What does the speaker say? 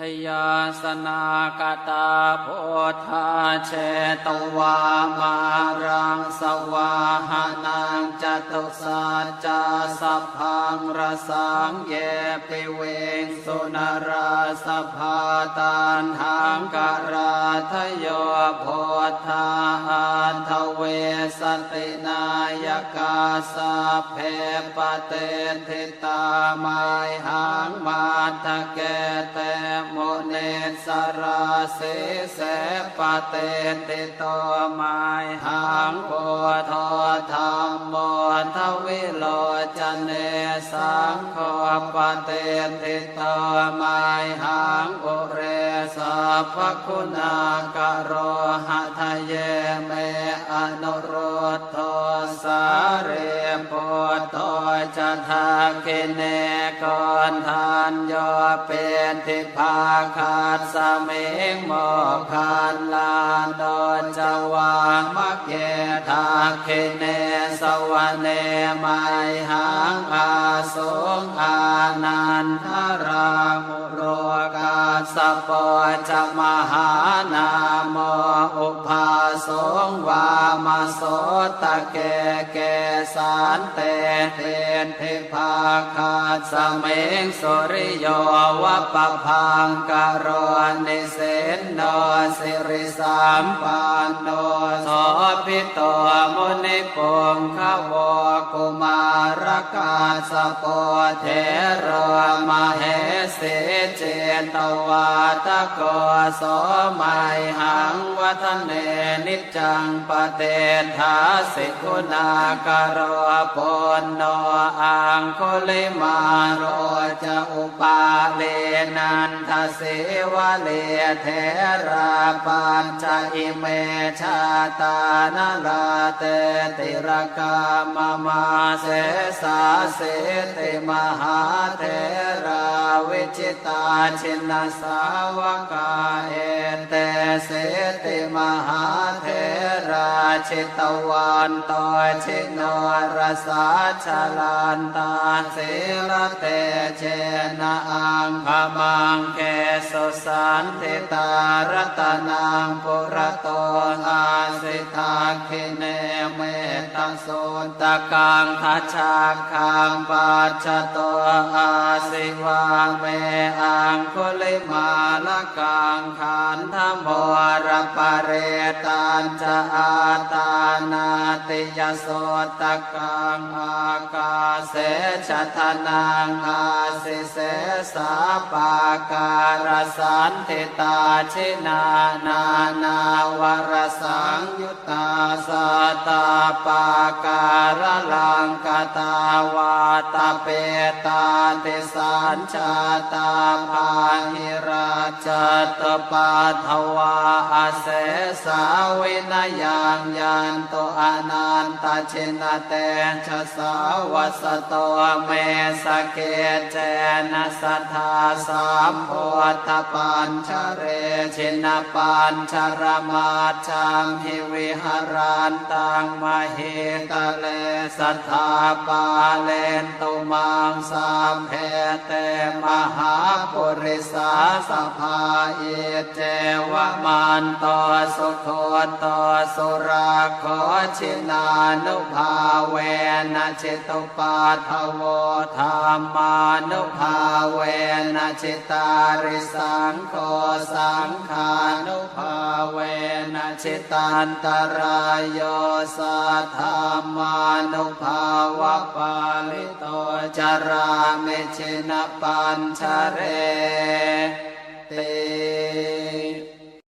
ชยาสนากตาโพธาเชตวามารังสวาหนา จตุสัจจสัพพังรสังเยปิเวงสุนราสภาตันหังกราทโยโพธาหันทเวสตินายกาสาเพปเตทิตาไมหังมาทะเกเตโมเนสราเสเสปเตติโตไมหังโพธธรรมมทวิโลจเนสังโฆปเตติตตามหังอุเรสัพคุณากโร เนกอนทานโยเป็นทิพาคาดสมิงโมคันลานโดนจวางมักเยทาคเนสวเนไมหังอาสงอานันทรามุโรกาสปอจะมหานา โมอุปาสงวามาโสตะเกเกสานเตเทนเทพาคาสเมงสุริโยวะปะพังกโรนิเสนโนสิริสามปันโนโสพิตมุนิปุงขวกุมารกาสปอเทรมาเหสิเจตวาตะโกสมัยหังวัฒเนนิจังปเตถาสิกุณากโรปนโนอังคุลิมาโรจะอุปาเลนันทเสวะเลเทราปัญจอิเมชาตานลาเตติรกามมาเสสาเสติมหาเทราวิจิตาชินสาวกาเอเต เสติมหาเทราชิตวันตชิโนรสาชลานตาเสรเตเจนะอังขมังเกสุสันติตารตนางปุระโตอาสิทาคิเนเม ตสุนตะกังทัชาคังปัจจโตอาสิวาเมอังคุลิมาลกังขันธโมรปะเรตันจะอาตานาติยโสตะกังอากาเสชะทนังอาสิเสสาปาการสันติตาชินานานาวรสังยุตตาสตาปาการลังกตาวาตาเปตาติสันชาตาภาหิราชตปาทวาอาเสสาวินยังยันโตอนา นตชินเตชะสาวสโตเมสเกเจนะสัทธาสามโพธปัญชเรชินปัญชรมาจังหิวิหารันตังมเหตเลสัทธาปาเลนตุมังสามเพเตมหาปุริสาสภาเอเจวมันตสุโคตสุราขอชินานุภาเวนะจิตุปาทโวธรรมานุภาเวนะจิตาริสังโฆสังขานุภาเวนะจิตันตรายโยสัทธามานุภาวะปาลิโตจาราเมชินปัญชเรเต